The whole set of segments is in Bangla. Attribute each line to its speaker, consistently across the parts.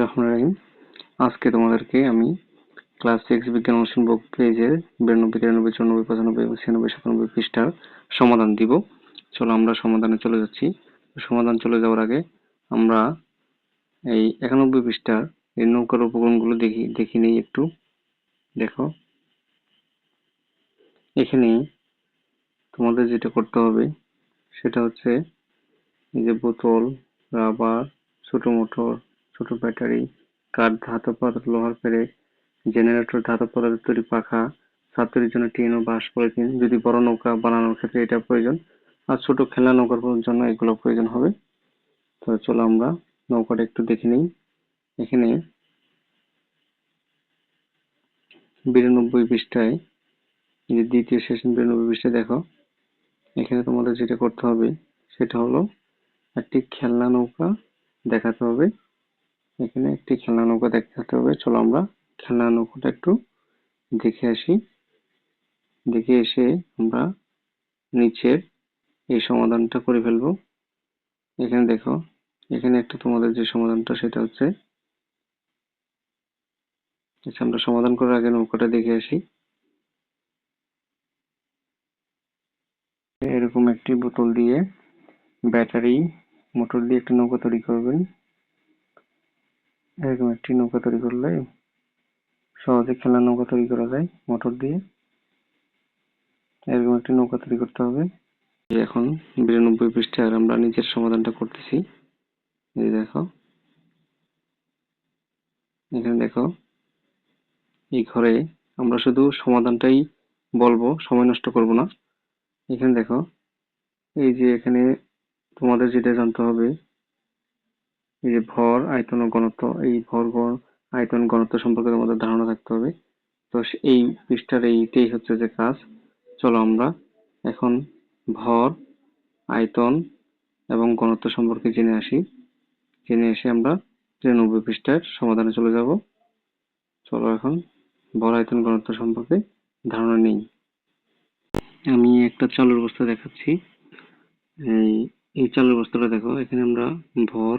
Speaker 1: রহমান রহিম। আজকে তোমাদেরকে আমি ক্লাস সিক্স বিজ্ঞান অনুষ্ঠান বুক পেজের বিরানব্বই, তিরানব্বই, চুরানব্বই, পঁচানব্বই এবং ছিয়ানব্বই, সাতানব্বই পৃষ্ঠার সমাধান দিব। চলো আমরা সমাধানে চলে যাচ্ছি। সমাধান চলে যাওয়ার আগে আমরা এই একানব্বই পৃষ্ঠার এই নৌকার উপকরণগুলো দেখি দেখি নেই একটু। দেখো। এখানে তোমাদের যেটা করতে হবে, সেটা হচ্ছে এই যে বোতল, রাবার, ছোট মোটর ছোট ব্যাটারি কাঠ ধাতব পদার্থ লোহার পেরেক জেনারেটর ধাতব পদার্থের তৈরি পাখা, ছাত্রের জন্য টিন ও বাঁশ পলিথিন যদি বড় নৌকা বানানোর ক্ষেত্রে এটা প্রয়োজন, আর ছোট খেলনা নৌকার জন্য এগুলো প্রয়োজন হবে। তো চলো আমরা নৌকাটা একটু দেখে নিই। এখানে বিরানব্বই পৃষ্ঠায় যে দ্বিতীয় সেশন বিরানব্বই পৃষ্ঠায় দেখো। এখানে তোমাদের যেটা করতে হবে, সেটা হলো একটি খেলনা নৌকা দেখাতে হবে। এখানে একটি খেলনা নৌকা দেখাতে হবে। চলো আমরা খেলনা নৌকাটা একটু দেখে আসি। দেখে এসে আমরা নিচের এই সমাধানটা করে ফেলব। এখানে দেখো, এখানে একটা তোমাদের যে সমাধানটা সেটা হচ্ছে আচ্ছা আমরা সমাধান করার আগে নৌকাটা দেখে আসি। এরকম একটি বোতল দিয়ে, ব্যাটারি, মোটর দিয়ে একটা নৌকা তৈরি করবেন। এরকম একটি নৌকা তৈরি করলে সহজে খেলার নৌকা তৈরি করা যায় মোটর দিয়ে। এরকম একটি নৌকা তৈরি করতে হবে। এখন বিরানব্বই পৃষ্ঠার আমরা নিজের সমাধানটা করতেছি। এই দেখো। এখানে দেখো, এই ঘরে আমরা শুধু সমাধানটাই বলব, সময় নষ্ট করব না। এখানে দেখো, এই যে এখানে তোমাদের যেটা জানতে হবে যে ভর, আয়তন ও ঘনত্ব, এই ভর গণ আয়তন, ঘনত্ব সম্পর্কে তোমাদের ধারণা থাকতে হবে। তো এই পৃষ্ঠার এইটাই হচ্ছে যে কাজ। চলো আমরা এখন ভর, আয়তন এবং ঘনত্ব সম্পর্কে জেনে আসি। জেনে এসে আমরা তিরানব্বই পৃষ্ঠার সমাধানে চলে যাব। চলো এখন ভর, আয়তন, ঘনত্ব সম্পর্কে ধারণা নেই। আমি একটা চালুর বস্তা দেখাচ্ছি। এই এই চালুর বস্তাটা দেখো, এখানে আমরা ভর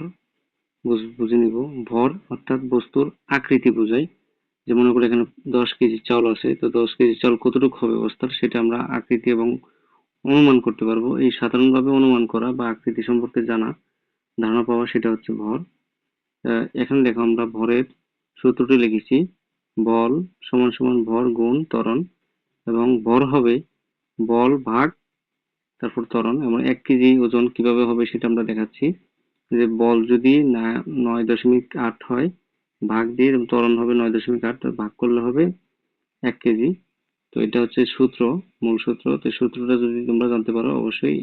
Speaker 1: বুঝে নিব। ভর অর্থাৎ বস্তুর আকৃতি বোঝায় যে মনে করি এখানে দশ কেজি চাউল আছে, তো দশ কেজি চাউল কতটুকু হবে বস্তার সেটা আমরা আকৃতি এবং অনুমান করতে পারব। এই সাধারণভাবে অনুমান করা বা আকৃতি সম্পর্কে জানা, ধারণা পাওয়া সেটা হচ্ছে ভর। এখানে দেখো আমরা ভরের সূত্রটি লিখেছি। বল সমান সমান ভর গুণ ত্বরণ এবং ভর হবে বল ভাগ, তারপর ত্বরণ এবং এক কেজি ওজন কীভাবে হবে সেটা আমরা দেখাচ্ছি। যে বল যদি না নয় দশমিক আট হয়, ভাগ দিয়ে ত্বরণ হবে নয় দশমিক আট ভাগ করলে হবে এক কেজি। তো এটা হচ্ছে সূত্র, মূল সূত্র। তো সূত্রটা যদি তোমরা জানতে পারো, অবশ্যই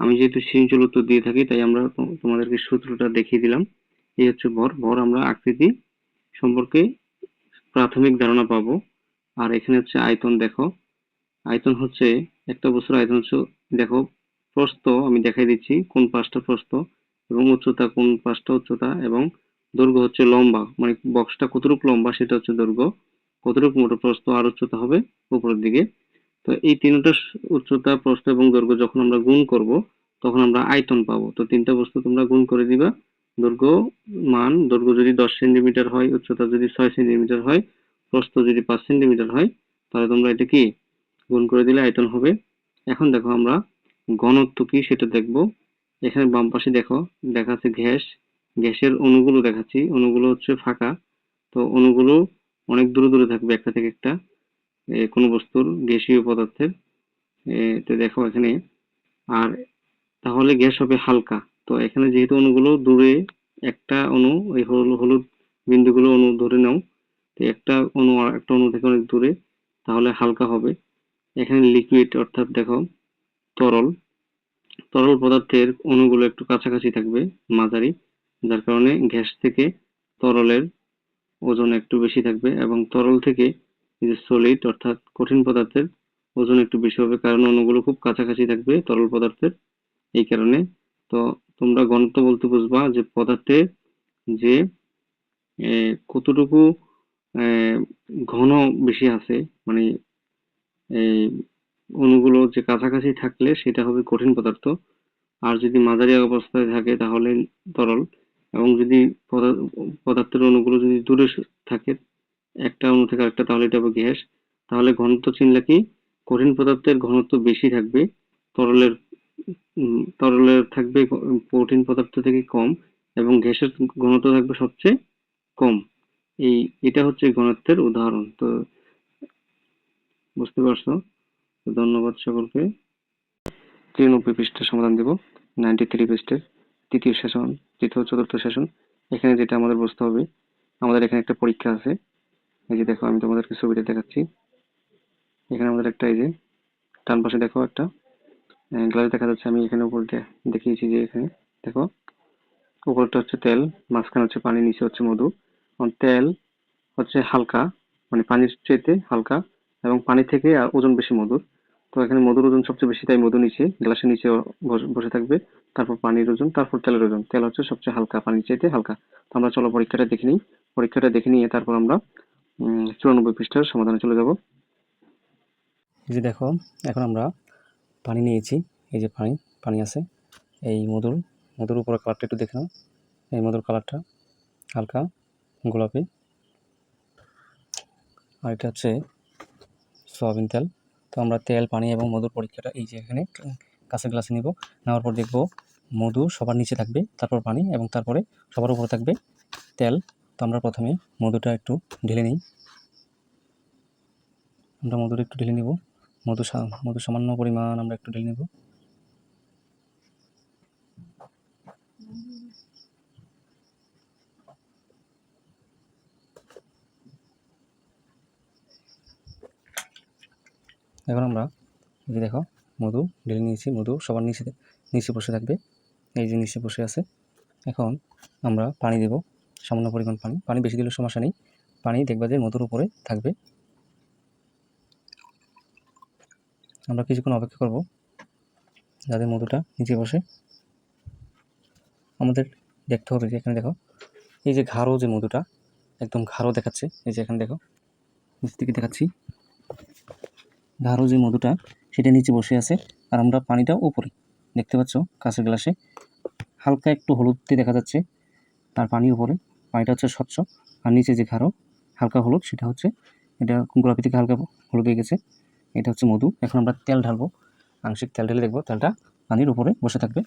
Speaker 1: আমি যেহেতু সৃজনশীল উত্তর দিয়ে থাকি, তাই আমরা তোমাদেরকে সূত্রটা দেখিয়ে দিলাম। এই হচ্ছে ভর। ভর আমরা আকৃতি সম্পর্কে প্রাথমিক ধারণা পাবো। আর এখানে হচ্ছে আয়তন দেখো। আয়তন হচ্ছে, একটা বছর আয়তন হচ্ছে, দেখো প্রস্থ, আমি দেখাই দিচ্ছি, কোন পাঁচটা প্রস্থ? এবং উচ্চতা কোন পাঁচটা উচ্চতা এবং দৈর্ঘ্য হচ্ছে লম্বা। মানে বক্সটা কতটুকু লম্বা সেটা হচ্ছে দৈর্ঘ্য। কতটুকু মোটর প্রস্থ আর উচ্চতা হবে উপরের দিকে। তো এই তিনটা উচ্চতা, প্রস্থ এবং দৈর্ঘ্য যখন আমরা গুণ করব, তখন আমরা আয়তন পাবো। তো তিনটা বস্তু তোমরা গুণ করে দিবা। দৈর্ঘ্য মান, দৈর্ঘ্য যদি দশ সেন্টিমিটার হয়, উচ্চতা যদি ছয় সেন্টিমিটার হয়, প্রস্থ যদি পাঁচ সেন্টিমিটার হয়, তাহলে তোমরা এটা কি? গুণ করে দিলে আয়তন হবে। এখন দেখো আমরা ঘনত্ব কি সেটা দেখব। এখানে বাম পাশে দেখো দেখাচ্ছে গ্যাস। গ্যাসের অণুগুলো দেখাচ্ছি, অণুগুলো হচ্ছে ফাঁকা। তো অণুগুলো অনেক দূরে দূরে থাকবে, একটা থেকে একটা কোনো বস্তুর গ্যাসীয় পদার্থের। তো দেখো এখানে। আর তাহলে গ্যাস হবে হালকা। তো এখানে যেহেতু অণুগুলো দূরে, একটা অণু, এই হলুদ বিন্দুগুলো অণু ধরে নাও, তো একটা অণু আর একটা অণু থেকে অনেক দূরে, তাহলে হালকা হবে। এখানে লিকুইড অর্থাৎ দেখো, তরল। তরল পদার্থের অণুগুলো একটু কাছাকাছি থাকবে, মাঝারি, যার কারণে গ্যাস থেকে তরলের ওজন একটু বেশি থাকবে এবং তরল থেকে যে সলিড অর্থাৎ কঠিন পদার্থের ওজন একটু বেশি হবে, কারণ অণুগুলো খুব কাছাকাছি থাকবে তরল পদার্থের। এই কারণে তো তোমরা ঘনত্ব বলতে বুঝবা যে পদার্থে যে কতটুকু ঘন বেশি আছে মানে এই অণুগুলো যে কাছাকাছি থাকলে সেটা হবে কঠিন পদার্থ। আর যদি মাঝারি অবস্থায় থাকে তাহলে তরল। এবং যদি পদা- পদার্থের অণুগুলো যদি দূরে থাকে, একটা অণু থেকে আরেকটা, তাহলে এটা হবে গ্যাস। তাহলে ঘনত্ব চিনলে কি? কঠিন পদার্থের ঘনত্ব বেশি থাকবে, তরলের তরলের থাকবে কঠিন পদার্থ থেকে কম, এবং গ্যাসের ঘনত্ব থাকবে সবচেয়ে কম। এই, এটা হচ্ছে ঘনত্বের উদাহরণ। তো, বুঝতে পারছ? ধন্যবাদ সকলকে। তিরানব্বই পৃষ্ঠার সমাধান দেব। নাইনটি থ্রি পৃষ্ঠের তৃতীয় সেশন, তৃতীয় চতুর্থ সেশন। এখানে যেটা আমাদের বুঝতে হবে, আমাদের এখানে একটা পরীক্ষা আছে। এই যে দেখো, আমি তোমাদেরকে ছবিটা দেখাচ্ছি। এখানে আমাদের একটা এই যে, ডান পাশে দেখো একটা গ্লাস দেখা যাচ্ছে। আমি এখানে উপর দেখিয়েছি যে এখানে, দেখো। উপরটা হচ্ছে তেল, মাঝখানে হচ্ছে পানি, নিচে হচ্ছে মধু। তেল হচ্ছে হালকা মানে পানির চাইতে হালকা এবং পানি থেকে ওজন বেশি মধুর। তো এখানে মধুর ওজন সবচেয়ে বেশি, তাই মধু নিচে, গ্লাসের নিচে বস- থাকবে। তারপর পানির ওজন, তারপর তেলের ওজন। তেল হচ্ছে সবচেয়ে হালকা, পানির চাইতে হালকা। তো আমরা চলো পরীক্ষাটা দেখে নিই। পরীক্ষাটা দেখে নিয়ে তারপর আমরা চুরানব্বই পৃষ্ঠার সমাধানে চলে যাব।
Speaker 2: যে দেখো, এখন আমরা পানি নিয়েছি। এই যে পানি পানি আছে। এই মধুর মধুর উপরে কালারটা একটু দেখে নাও। এই মধুর কালারটা হালকা, গোলাপি। আর এটা হচ্ছে সয়াবিন তেল। তো আমরা তেল, পানি এবং মধুর পরীক্ষাটা এই যে এখানে কাঁচের গ্লাসে নিব। নেওয়ার পর দেখব মধু সবার নিচে থাকবে, তারপর পানি এবং তারপরে সবার উপরে থাকবে তেল। তো আমরা প্রথমে মধুটা একটু ঢেলে নিই। আমরা মধুটা একটু ঢেলে নিব। মধু মধু সামান্য পরিমাণ আমরা একটু ঢেলে নেব। এখন আমরা যদি দেখো, মধু ঢেলে নিয়েছি, মধু সবার নিচে নিচে বসে থাকবে। এই যে নিচে বসে আছে। এখন আমরা পানি দেব, সামান্য পরিমাণ পানি। পানি বেশি দিলে সমস্যা নেই। পানি দেখবা যে মধুর উপরে থাকবে। আমরা কিছুক্ষণ অপেক্ষা করব, যাতে মধুটা নিচে বসে। আমাদের দেখতে হবে যে এখানে দেখো, এই যে ঘাড়ো যে মধুটা, একদম ঘাড়ো দেখাচ্ছে। এই যে এখানে দেখো নিচ থেকে দেখাচ্ছি। ঘাড়ো যে মধুটা সেটা নিচে বসে আছে আর আমরা পানিটা উপরে। দেখতে পাচ্ছ কাঁচের গ্লাসে। হালকা একটু হলুদ দিয়ে দেখা যাচ্ছে আর পানি উপরে। পানিটা হচ্ছে স্বচ্ছ আর নিচে যে ঘাড়ো, হালকা হলুদ, সেটা হচ্ছে এটা গোলাপি থেকে হালকা হলুদ হয়ে গেছে। এটা হচ্ছে মধু। এখন আমরা তেল ঢালবো। আংশিক তেল ঢেলে দেখব। তেলটা পানির উপরে বসে থাকবে।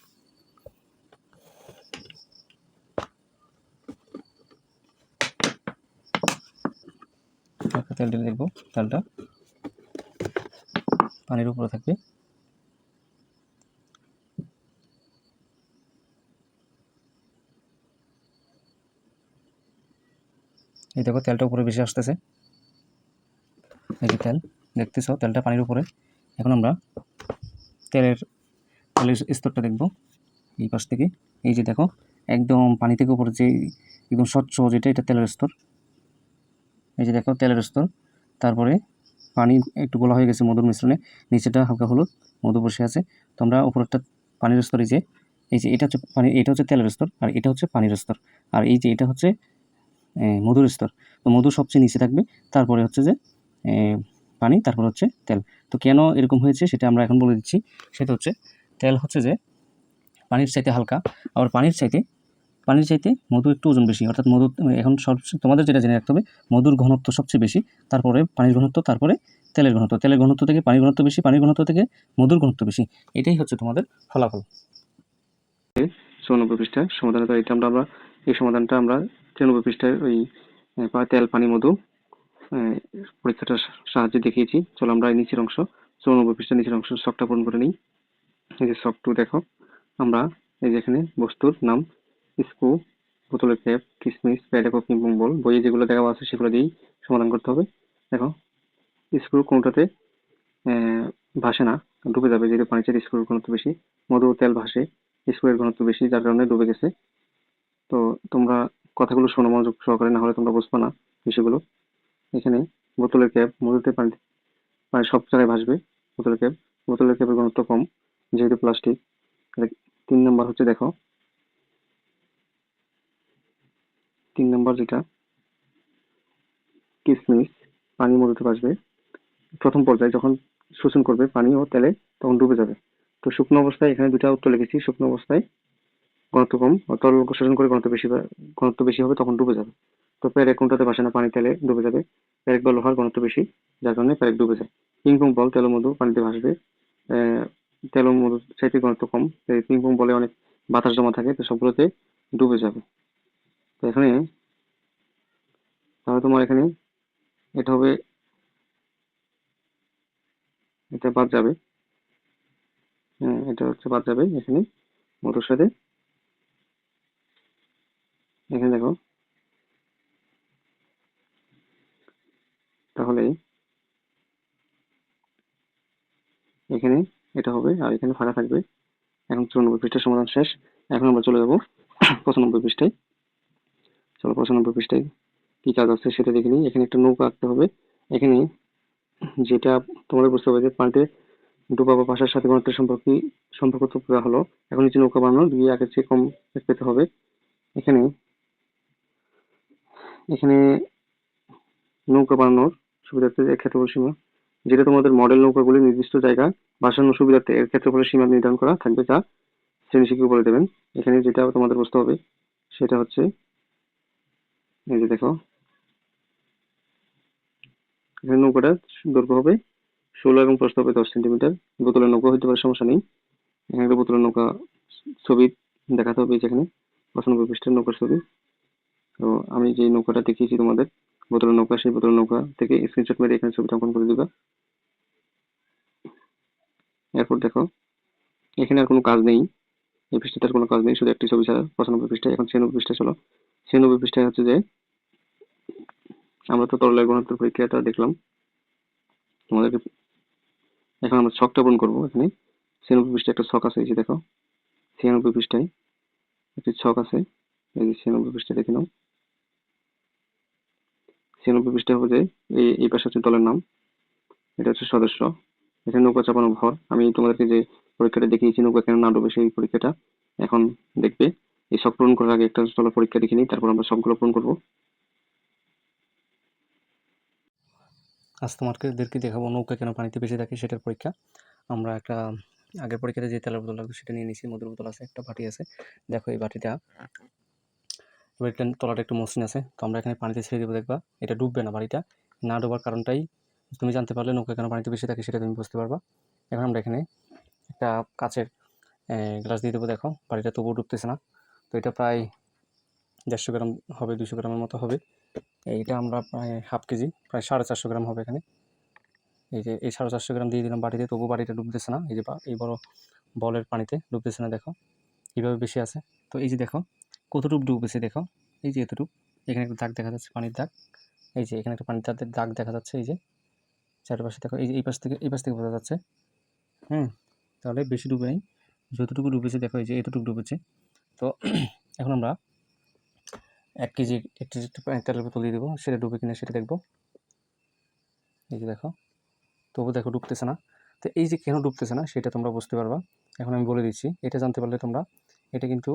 Speaker 2: তেল ঢেলে দেখব তেলটা। পানির উপরে থাকবে। এই দেখো, তেলটা উপরে বেশি আসতেছে। এই যে তেল, দেখতেছো, তেলটা পানির উপরে। এখন আমরা তেলের তেলের স্তরটা দেখব এই পাশ থেকে। এই যে দেখো, একদম পানি থেকে উপরে যে একদম স্বচ্ছ যেটা, এটা তেলের স্তর। এই যে দেখো, তেলের স্তর। তারপরে পানি একটু গোলা হয়ে গেছে মধুর মিশ্রণে, নিচেটা হালকা হলুদ, মধু বসে আছে। তো আমরা উপরেরটা পানির স্তর যে, এই যে এটা হচ্ছে পানি, এটা হচ্ছে তেলের স্তর আর এটা হচ্ছে পানির স্তর। আর এই যে এটা হচ্ছে মধুর স্তর। তো মধু সবচেয়ে নিচে থাকবে, তারপরে হচ্ছে যে পানি, তারপর হচ্ছে তেল। তো কেন এরকম হয়েছে সেটা আমরা এখন বলে দিচ্ছি। সেটা হচ্ছে, তেল হচ্ছে যে, পানির চাইতে হালকা। আবার পানির চাইতে পানির চাইতে মধু একটু ওজন বেশি, অর্থাৎ মধু এখন সব, তোমাদের যেটা জেনে রাখতে হবে, মধুর ঘনত্ব সবচেয়ে বেশি, তারপরে পানির ঘনত্ব, তারপরে তেলের ঘনত্ব। তেলের ঘনত্ব থেকে পানির ঘনত্ব বেশি, পানির ঘনত্ব থেকে মধুর ঘনত্ব বেশি, এটাই হচ্ছে তোমাদের ফলাফল।
Speaker 1: চুরানব্বই পৃষ্ঠায় সমাধান এটা আমরা আমরা, এই সমাধানটা আমরা তিরানব্বই পৃষ্ঠায় ওই তেল, পানি, মধু পরীক্ষাটার সাহায্যে দেখিয়েছি। চলো আমরা নিচের অংশ, চুরানব্বই পৃষ্ঠার নিচের অংশ শখটা পূরণ করে নিই। এই যে শখ টু দেখো, আমরা এই যে এখানে বস্তুর নাম স্ক্রু বোতলের ক্যাপ কিসমিস প্যাডে কফি বল বইয়ে যেগুলো দেওয়া আছে সেগুলো দিয়েই সমাধান করতে হবে। দেখো স্ক্রু কোনোটাতে ভাসে না, ডুবে যাবে, যেহেতু পানির চাইতে স্ক্রুর ঘনত্ব বেশি। মধু তেল ভাসে স্ক্রুয়ের ঘনত্ব বেশি, যার কারণে ডুবে গেছে। তো তোমরা কথাগুলো শোনো, মনোযোগ সহকারে, না হলে তোমরা বুঝবে না বিষয়গুলো। এখানে বোতলের ক্যাপ মধুতে পানি পানি সব জায়গায় ভাসবে, বোতলের ক্যাপ বোতলের ক্যাপের ঘনত্ব কম, যেহেতু প্লাস্টিক। তিন নম্বর হচ্ছে, দেখো তিন নম্বর যেটা, কিসমিস, পানি মধুতে ভাসবে প্রথম পর্যায়ে যখন শোষণ করবে পানি ও তেলে, তখন ডুবে যাবে। তো শুকনো অবস্থায় এখানে দুটা উত্তর লিখেছি, শুকনো অবস্থায় ঘনত্ব কম তরল শোষণ করে ঘনত্ব বেশি বা- ঘনত্ব বেশি হবে তখন ডুবে যাবে। তো প্যারেক কোনটাতে বাসে না, পানি তেলে ডুবে যাবে। প্যারেক বা লোহার ঘনত্ব বেশি, যার কারণে প্যারেক ডুবে যায়। পিং পং বল তেল মধু পানিতে ভাসবে। তেল মধু চাইতে ঘনত্ব কম এই পিং বলে অনেক বাতাস জমা থাকে, তো সবগুলোতে ডুবে যাবে। তো এখানে তাহলে তোমার এখানে এটা হবে, এটা বাদ যাবে। হ্যাঁ এটা হচ্ছে বাদ যাবে এখানে মোটর সাথে। এখানে দেখো। তাহলে এখানে এটা হবে আর এখানে ফাঁকা থাকবে। এখন চুরানব্বই পৃষ্ঠার সমাধান শেষ। এখন আমরা চলে যাব পঁচানব্বই পৃষ্ঠায়। চলো পঁচানব্বই পৃষ্ঠায় কি কাজ আছে সেটা দেখে নিই। এখানে একটা নৌকা আঁকতে হবে। এখানে যেটা তোমাদের বুঝতে হবে যে পানিতে ডুবা বা ভাষার সাথে ঘনত্বের সম্পর্ক সম্পর্ক তো দেওয়া হলো। এখন নিচে নৌকা বানানো, দুই আগের চেয়ে কম পেতে হবে। এখানে এখানে নৌকা বানানোর সুবিধার্থে এর ক্ষেত্রফল সীমা। যেটা তোমাদের মডেল নৌকাগুলি নির্দিষ্ট জায়গা ভাসানোর সুবিধার্থে এর ক্ষেত্রফলের সীমা নির্ধারণ করা থাকবে যা শ্রেণি শিক্ষক বলে দেবেন। এখানে যেটা তোমাদের বুঝতে হবে সেটা হচ্ছে এই যে দেখো। এখানে নৌকাটা দৈর্ঘ্য হবে ষোলো এবং প্রস্থ হবে দশ সেন্টিমিটার। বোতলের নৌকা হইতে পারে, সমস্যা নেই। এখানে একটা বোতলের নৌকা ছবি দেখাতে হবে যেখানে পঁচানব্বই পৃষ্ঠার নৌকার ছবি। তো আমি যে নৌকাটা দেখিয়েছি তোমাদের, বোতলের নৌকা, সেই বোতলের নৌকা থেকে স্ক্রিনশট মেরে এখানে ছবিটা অঙ্কন করে দিবা। এরপর দেখো, এখানে আর কোনো কাজ নেই। এই পৃষ্ঠাটার কোনো কাজ নেই, শুধু একটি ছবি ছাড়া পঁচানব্বই পৃষ্ঠায়, এখন ছিয়ানব্বই পৃষ্ঠা চলো। ছিয়ানব্বই পৃষ্ঠায় হচ্ছে যে আমরা তো তরলের ঘনত্বের পরীক্ষাটা দেখলাম। তোমাদেরকে এখন আমরা ছকটা পূরণ করব এখানে। ছিয়ানব্বই পৃষ্ঠায় একটা ছক আছে, এই যে দেখো। ছিয়ানব্বই পৃষ্ঠায় একটি ছক আছে, এই যে ছিয়ানব্বই পৃষ্ঠা দেখে নাও। ছিয়ানব্বই পৃষ্ঠা হবে যে এই এই পাশে হচ্ছে দলের নাম। এটা হচ্ছে সদস্য। এখানে নৌকা চাপানো ভর। আমি তোমাদেরকে যে পরীক্ষাটা দেখিয়েছি, নৌকা কেন না ডুবে সেই পরীক্ষাটা এখন দেখবে। এই সব পূরণ করার আগে একটা চলো পরীক্ষা দেখে নিই, তারপর আমরা সবগুলো পূরণ করব।
Speaker 2: আজ তোমাদেরকে দেখাবো নৌকা কেন পানিতে বেশি থাকে সেটার পরীক্ষা। আমরা একটা আগের পরীক্ষাতে যে তেলের বোতল লাগবে সেটা নিয়ে নিয়েছি, মধুর বোতল আছে, একটা বাটি আছে। দেখো এই বাটিটা, এবার এটা তলাটা একটু মসৃণ আছে, তো আমরা এখানে পানিতে ছেড়ে দেবো, দেখবা এটা ডুববে না বাড়িটা। না ডোবার কারণটাই তুমি জানতে পারলে নৌকা কেন পানিতে বেশি থাকে সেটা তুমি বুঝতে পারবা। এখন আমরা এখানে একটা কাচের গ্লাস দিয়ে দেবো, দেখো। বাড়িটা তবুও ডুবতেছে না, তো এটা প্রায় দেড়শো গ্রাম হবে দুশো গ্রামের মতো হবে। এইটা আমরা প্রায় হাফ কেজি, প্রায় সাড়ে চারশো গ্রাম হবে এখানে। এই যে, এই সাড়ে চারশো গ্রাম দিয়ে দিলাম বাটিতে, তবু বাটিটা ডুবতেছে না। এই যে এই বড় বলের পানিতে ডুবতেছে না, দেখো। কীভাবে বেশি আছে। তো এই যে দেখো, কতটুকু ডুবেছে দেখো। এই যে এতটুকু। এখানে একটা দাগ দেখা যাচ্ছে, পানির দাগ। এই যে, এখানে একটা পানির দাগ দাগ দেখা যাচ্ছে, এই যে। চারপাশে দেখো, এই যে, এই পাশ থেকে, এই পাশ থেকে বোঝা যাচ্ছে। হুম, তাহলে বেশি ডুবে নেই। যতটুকু ডুবেছে দেখো, এই যে, এতটুকু ডুবেছে। তো, এখন আমরা এক কেজি এক কেজি তেলের বোতল দিয়ে দেবো, সেটা ডুবে কিনা সেটা দেখব। এই যে দেখো, তবু দেখো ডুবতেছে না। তো এই যে কেন ডুবতেছে না, সেটা তোমরা বুঝতে পারবা। এখন আমি বলে দিচ্ছি, এটা জানতে পারলে তোমরা, এটা কিন্তু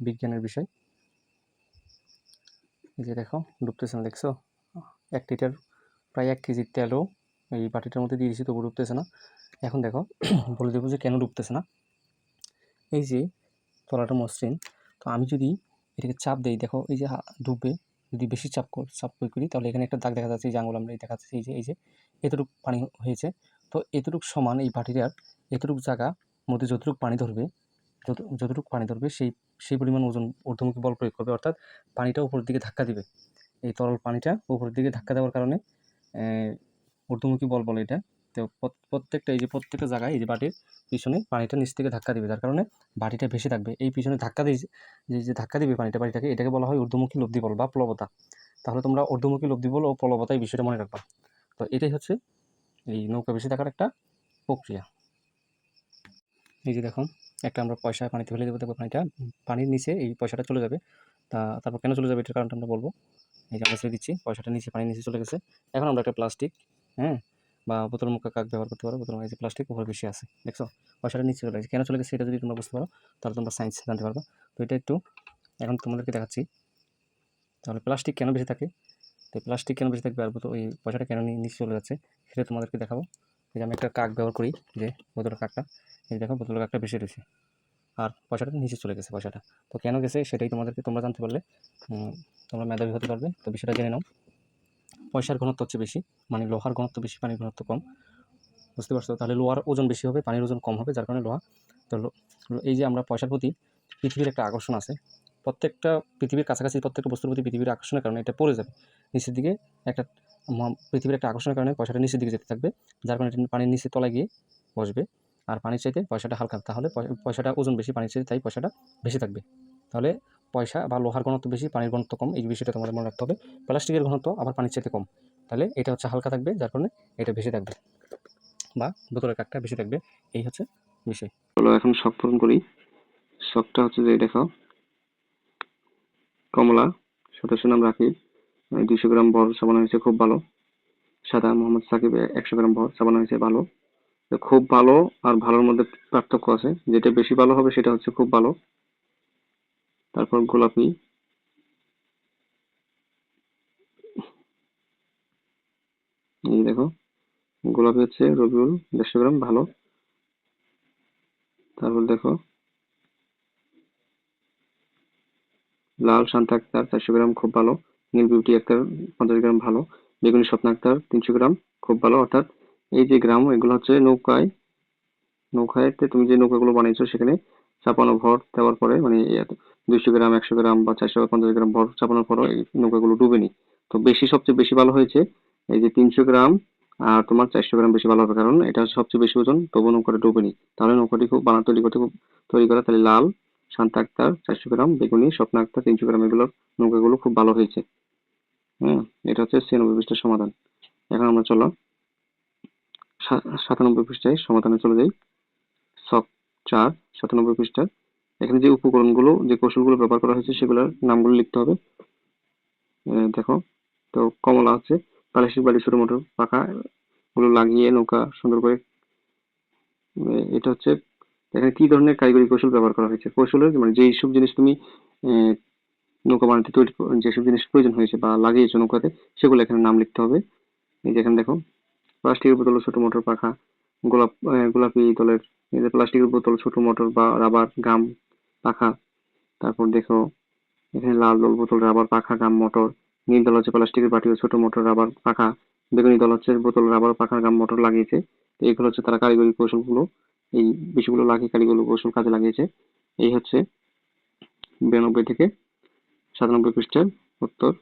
Speaker 2: বিজ্ঞানের বিষয়। এই যে দেখো, ডুবতেছে না, দেখছ? এক লিটার, প্রায় এক কেজি তেলও এই বাটিটার মধ্যে দিয়ে দিয়েছি, তবু ডুবতেছে না। এখন দেখো, বলে দেবো যে কেন ডুবতেছে না। এই যে তলাটা মসৃণ, তো আমি যদি এটাকে চাপ দেই। দেখো, এই যে ডুববে যদি বেশি চাপ চাপ প্রয়োগ করি, তাহলে এখানে একটা দাগ দেখা যাচ্ছে, এই যে আঙুল আমরা দেখা যাচ্ছে এই যে এই যে, এতটুকু পানি হয়েছে। তো এতটুকু সমান এই বাটিটার এতটুকু জায়গা মধ্যে যতটুকু পানি ধরবে, যত, যতটুকু পানি ধরবে, সেই সেই পরিমাণ ওজন ঊর্ধ্বমুখী বল প্রয়োগ করবে। অর্থাৎ পানিটা উপরের দিকে ধাক্কা দিবে। এই তরল পানিটা উপরের দিকে ধাক্কা দেওয়ার কারণে ঊর্ধ্বমুখী বল বলে এটা। তো প্রত্যেকটা, এই যে প্রত্যেকটা জায়গায় এই যে বাটির পিছনে পানিটা নিচ থেকে ধাক্কা দিবে। যার কারণে বাটিটা ভেসে থাকবে। এই পিছনে ধাক্কা দিয়ে যে- যে ধাক্কা দিবে পানিটা বাড়িটাকে এটাকে বলা হয় ঊর্ধ্বমুখী লব্ধি বল বা প্লবতা। তাহলে তোমরা ঊর্ধ্বমুখী লব্ধি বল ও প্লবতা এই বিষয়টা মনে রাখবা। তো এটাই হচ্ছে এই নৌকা বেশি থাকার একটা প্রক্রিয়া। এই যে দেখো, একটা আমরা পয়সা পানিতে ফেলে দেবো দেখব পানিটা, পানির নিচে এই পয়সাটা চলে যাবে। তা, তারপর কেন চলে যাবে এটার কারণটা আমরা বলব। এই যে আমরা ছেড়ে দিচ্ছি, পয়সাটা নিচে, পানির নিচে চলে গেছে। এখন আমরা একটা প্লাস্টিক হ্যাঁ বা বোতল মুখা কাক ব্যবহার করতে পারো বোতল যে প্লাস্টিক উপরে বেশি আছে, দেখছ? পয়সাটা নিচে চলে গেছে। কেন চলে গেছে? এটা যদি তোমরা বুঝতে পারো, তাহলে তোমরা সায়েন্স জানতে পারবে। তো এটা একটু এখন তোমাদেরকে দেখাচ্ছি। তাহলে প্লাস্টিক কেন বেশি থাকে? তো প্লাস্টিক কেন বেশি থাকবে? আর বোতল ওই পয়সাটা কেন নিচে চলে যাচ্ছে? সেটা তোমাদেরকে দেখাবো। যে আমি একটা কাক ব্যবহার করি, যে বোতলের কাকটা। এই দেখো বোতলের কাকটা বেশি রয়েছে। আর পয়সাটা নিচে চলে গেছে, পয়সাটা। তো কেন গেছে? সেটাই তোমাদেরকে তোমরা জানতে পারলে। তোমরা মেধাবী হতে পারবে। তো বিষয়টা জেনে নাও। পয়সার ঘনত্ব হচ্ছে বেশি মানে লোহার ঘনত্ব বেশি, পানির ঘনত্ব কম। বুঝতে পারছ তাহলে লোহার ওজন বেশি হবে, পানির ওজন কম হবে, যার কারণে লোহা। তো এই যে আমরা পয়সার প্রতি পৃথিবীর একটা আকর্ষণ আছে, প্রত্যেকটা পৃথিবীর কাছাকাছি প্রত্যেকটা বস্তুর প্রতি পৃথিবীর আকর্ষণের কারণে এটা পড়ে যাবে। নিচের দিকে একটা পৃথিবীর একটা আকর্ষণের কারণে পয়সাটা নিচের দিকে যেতে থাকবে, যার কারণে এটা পানির নিচে তলায় গিয়ে বসবে। আর পানির চাইতে পয়সাটা হালকা, তাহলে পয়সাটা ওজন বেশি, পানির চাইতে তাই পয়সাটা বেশি থাকবে। তাহলে পয়সা বা লোহার ঘনত্ব বেশি, পানির ঘনত্ব কম, এই বিষয়টা তোমাদের মনে রাখতে হবে। প্লাস্টিকের ঘনত্ব আবার পানির চাইতে কম। তাহলে এটা হচ্ছে হালকা থাকবে, যার কারণে এটা বেশি থাকবে বা বোতলের কাঠটা বেশি থাকবে। এই হচ্ছে বিষয়।
Speaker 1: চলো এখন শখ পূরণ করি। শখটা হচ্ছে যে দেখো কমলা সদস্য নাম রাখি। দুইশো গ্রাম ভর চাপানো হয়েছে, খুব ভালো। সাদা মোহাম্মদ সাকিব, একশো গ্রাম ভর চাপানো হয়েছে, ভালো। খুব ভালো আর ভালোর মধ্যে পার্থক্য আছে। যেটা বেশি ভালো হবে সেটা হচ্ছে খুব ভালো। তারপর গোলাপি এই দেখো, গোলাপি হচ্ছে রবিউল দেড়শো গ্রাম, ভালো। তারপর দেখো, লাল শান্তা আক্তার চারশো গ্রাম, খুব ভালো। নীল বিউটি আক্তার পঞ্চাশ গ্রাম, ভালো। বেগুনি স্বপ্ন আক্তার তিনশো গ্রাম, খুব ভালো। অর্থাৎ এই যে গ্রাম, এগুলো হচ্ছে নৌকায়। নৌকায়তে তুমি যে নৌকাগুলো বানিয়েছো সেখানে চাপানো ভর দেওয়ার পরে মানে দুইশো গ্রাম, একশো গ্রাম বা চারশো পঞ্চাশ গ্রাম ভর চাপানোর পরও এই নৌকাগুলো ডুবেনি তো বেশি সবচেয়ে বেশি ভালো হয়েছে এই যে তিনশো গ্রাম আর তোমার চারশো গ্রাম বেশি ভালো হবে কারণ, এটা সবচেয়ে বেশি ওজন তবু নৌকাটা ডুবেনি তাহলে নৌকাটি খুব বানা তৈরি করতে খুব তৈরি করা, তাহলে লাল, শান্তা আক্তার, চারশো গ্রাম, বেগুনি, স্বপ্ন আক্তার, তিনশো গ্রাম, এগুলোর নৌকাগুলো খুব ভালো হয়েছে। হ্যাঁ এটা হচ্ছে ছিয়ানব্বই পৃষ্ঠার সমাধান। এখন আমরা চলো সাতানব্বই পৃষ্ঠায় সমাধানে চলে যাই। সব চার, সাতানব্বই পৃষ্ঠা। এখানে যে উপকরণগুলো, যে কৌশলগুলো ব্যবহার করা হয়েছে, সেগুলোর নামগুলো লিখতে হবে। দেখো, তো কমলা হচ্ছে প্লাস্টিক বাড়ি ছোট মোটর, পাখা গুলো লাগিয়ে নৌকা সুন্দর করে। এটা হচ্ছে, এখানে কি ধরনের কারিগরি কৌশল ব্যবহার করা হয়েছে? কৌশলের মানে যেই সব জিনিস তুমি নৌকা বানাতে তৈরি যেসব জিনিস প্রয়োজন হয়েছে বা লাগিয়েছো নৌকাতে, সেগুলো এখানে নাম লিখতে হবে। এই যে এখানে দেখো, প্লাস্টিকের বোতল, ছোট মোটর, পাখা গোলাপ গোলাপি দলের যে প্লাস্টিকের বোতল, ছোট মোটর বা রাবার গাম পাখা। তারপর দেখো, এখানে লাল দল বোতল রাবার পাখা গাম মোটর নীল দল হচ্ছে প্লাস্টিকের বাটি ছোট মোটর রাবার পাখা। বেগুনি দল হচ্ছে বোতল রাবার পাখা গাম মোটর লাগিয়েছে। তো এগুলো হচ্ছে তারা কারিগরি কৌশলগুলো, এই বিষয়গুলো লাগিয়ে কারিগরি কৌশল কাজে লাগিয়েছে। এই হচ্ছে বিরানব্বই থেকে সাতানব্বই পৃষ্ঠার উত্তর।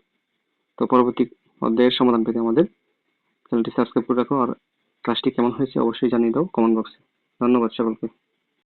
Speaker 1: তো পরবর্তী অধ্যায়ের সমাধান পেতে আমাদের চ্যানেলটি সাবস্ক্রাইব করে রাখো আর ক্লাসটি কেমন হয়েছে অবশ্যই জানিয়ে দাও কমেন্ট বক্সে ধন্যবাদ সকলকে।